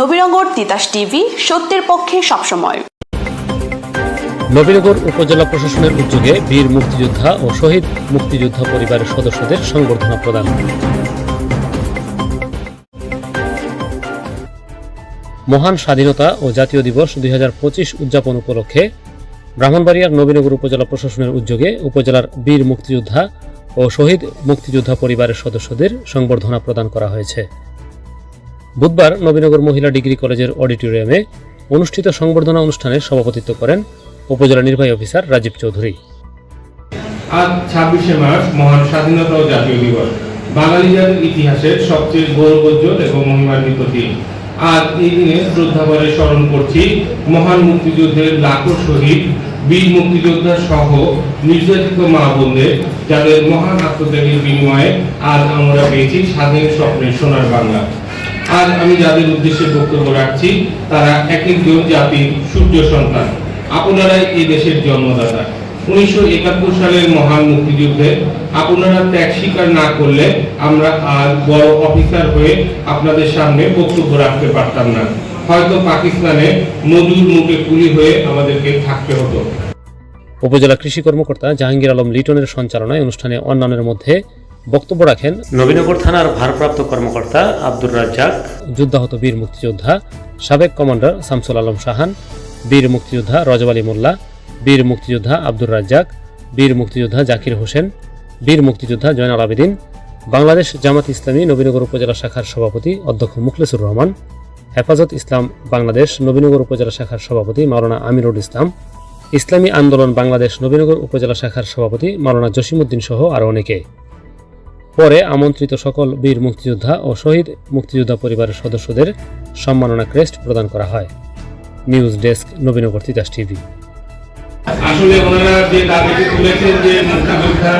Nabinagar Titas TV, সত্যের পক্ষে সবসময়। নবীনগর উপজেলা প্রশাসনের উদ্যোগে বীর মুক্তিযোদ্ধা ও শহীদ মুক্তিযোদ্ধা পরিবারের সদস্যদের সংবর্ধনা প্রদান। মহান স্বাধীনতা ও জাতীয় দিবস দুই হাজার পঁচিশ উদযাপন উপলক্ষে ব্রাহ্মণবাড়িয়ার নবীনগর উপজেলা প্রশাসনের উদ্যোগে উপজেলার বীর মুক্তিযোদ্ধা ও শহীদ মুক্তিযোদ্ধা পরিবারের সদস্যদের সংবর্ধনা প্রদান করা হয়েছে। বুধবার নবীনগর মহিলা ডিগ্রি কলেজের অডিটোরিয়ামে অনুষ্ঠিত সংবর্ধনা অনুষ্ঠানে সভাপতিত্ব করেন উপজেলা নির্বাহী অফিসার রাজীব চৌধুরী। আজ ছাব্বিশে মার্চ মহান স্বাধীনতা ও জাতীয় দিবস। বাঙালি জাতির ইতিহাসের সবচেয়ে গৌরবোজ্জ্বল এবং মহিমান্বিত দিন। আজ এই দিনে শ্রদ্ধা ভরে স্মরণ করছি মহান মুক্তিযুদ্ধের লাখো শহীদ, বীর মুক্তিযোদ্ধা সহ নির্যাতিত মা বোনদের, যাদের মহান আত্মত্যাগের বিনিময়ে আজ আমরা পেয়েছি স্বাধীন স্বপ্নের সোনার বাংলা। আজ আমি যাদের উদ্দেশ্যে বক্তব্য রাখছি, তারা এক একজন জাতির সূর্য সন্তান। আপনারাই এই দেশের জন্মদাতা। উনিশশো একাত্তর সালের মহান মুক্তিযুদ্ধে আপনারা ত্যাগ স্বীকার না করলে আমরা আজ বড় অফিসার হয়ে আপনাদের সামনে বক্তব্য রাখতে পারতাম না। হয়তো পাকিস্তানে মজুর মুখে কুলি হয়ে আমাদেরকে থাকতে হতো। উপজেলা কৃষি কর্মকর্তা জাহাঙ্গীর আলম লিটনের সঞ্চালনায় অনুষ্ঠানে অন্যান্যের মধ্যে বক্তব্য রাখেন নবীনগর থানার ভারপ্রাপ্ত কর্মকর্তা আব্দুর রাজ্জাক। যুদ্ধাহত বীর মুক্তিযোদ্ধা সাবেক কমান্ডার শামসুল আলম শাহান বীর মুক্তিযোদ্ধা রজব আলী মোল্লা বীর মুক্তিযোদ্ধা আব্দুর রাজ্জাক বীর মুক্তিযোদ্ধা জাকির হোসেন বীর মুক্তিযোদ্ধা জয়নাল আবেদিন বাংলাদেশ জামাত ইসলামী নবীনগর উপজেলা শাখার সভাপতি অধ্যক্ষ মুখলেসুর রহমান হেফাজত ইসলাম বাংলাদেশ নবীনগর উপজেলা শাখার সভাপতি মাওলানা আমিরুল ইসলাম ইসলামী আন্দোলন বাংলাদেশ নবীনগর উপজেলা শাখার সভাপতি মাওলানা জসিমউদ্দিন সহ আরও অনেকে। পরে আমন্ত্রিত সকল বীর মুক্তিযোদ্ধা ও শহীদ মুক্তিযোদ্ধা পরিবারের সদস্যদের সম্মাননা ক্রেস্ট প্রদান করা হয়। News desk, Nabinagar, Titas TV. আসলে ওনারা যে দাবিটি তুলেছেন যে মুক্তিযোদ্ধা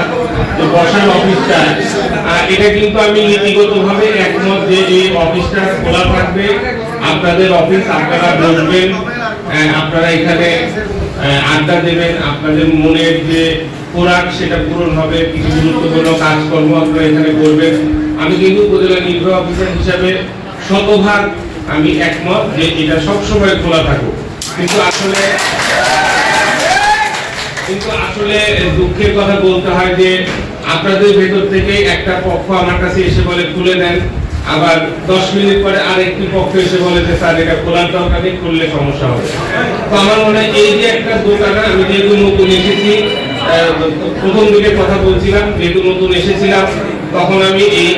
যে বসার অফিসটা এটা কিন্তু আমি নীতিগতভাবে একমত যে এই অফিসটা খোলা থাকবে। আপনাদের অফিস, আপনারা বসবেন আপনারা এখানে আড্ডা দেবেন, আপনাদের মনের যে খোরাক সেটা পূরণ হবে, কিছু গুরুত্বপূর্ণ কাজকর্ম আপনারা এখানে করবেন। আমি কিন্তু উপজেলা নির্বাহী অফিসার হিসাবে শতভাগ আমি একমত যে এটা সবসময় খোলা থাকুক। কিন্তু আসলে কিন্তু আসলে দুঃখের কথা বলতে হয় যে আপনাদের ভেতর থেকে একটা পক্ষ আমার কাছে এসে বলে, খুলে দেন। আবার দশ মিনিট পরে আরেকটি পক্ষ এসে বলে যে, স্যার, এটা খোলার দরকার নেই, খুললে সমস্যা হবে। তো আমার মনে হয় এই যে একটা দোকান আমি যেহেতু নতুন এসেছি প্রথম দিকে কথা বলছিলাম, যেহেতু নতুন এসেছিলাম, তখন আমি এই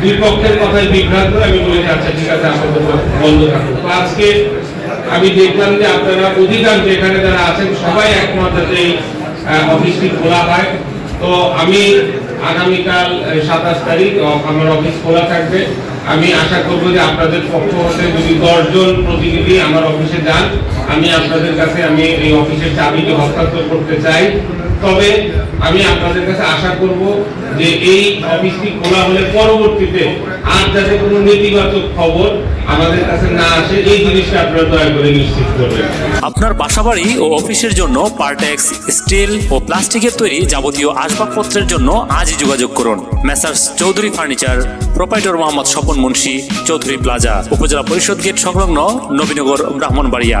দুই পক্ষের কথায় বিভ্রান্ত, আমি বলেছি আচ্ছা ঠিক আছে বন্ধ থাকুক। তো আজকে আমি দেখলাম যে আপনারা অধিকাংশ এখানে যারা আছেন, সবাই একমাত্র যাতে এই অফিসটি খোলা হয়। তো আমি আগামীকাল সাতাশ তারিখ আমার অফিস খোলা থাকবে। আমি আশা করব যে আপনাদের পক্ষ হতে যদি দশজন প্রতিনিধি আমার অফিসে যান, আমি আপনাদের কাছে, আমি এই অফিসের চাবিকে হস্তান্তর করতে চাই। তবে আমি আপনাদের কাছে আশা করব যে এই অফিসটি খোলা হলে পরবর্তীতে আর যাতে কোনো নেতিবাচক খবর আমাদের কাছে না আসে, এই জিনিসটা আপনারা দয়া করে নিশ্চিত করবেন। আপনার বাসাবাড়ি ও অফিসের জন্য পার্টেক্স, স্টিল ও প্লাস্টিকের তৈরি যাবতীয় আসবাবপত্রের জন্য আজই যোগাযোগ করুন। Messrs Chowdhury furniture, proprietor Mohammad Swapan Munshi, Chowdhury plaza, উপজেলা পরিষদ গেট সংলগ্ন Nabinagar Brahmanbaria.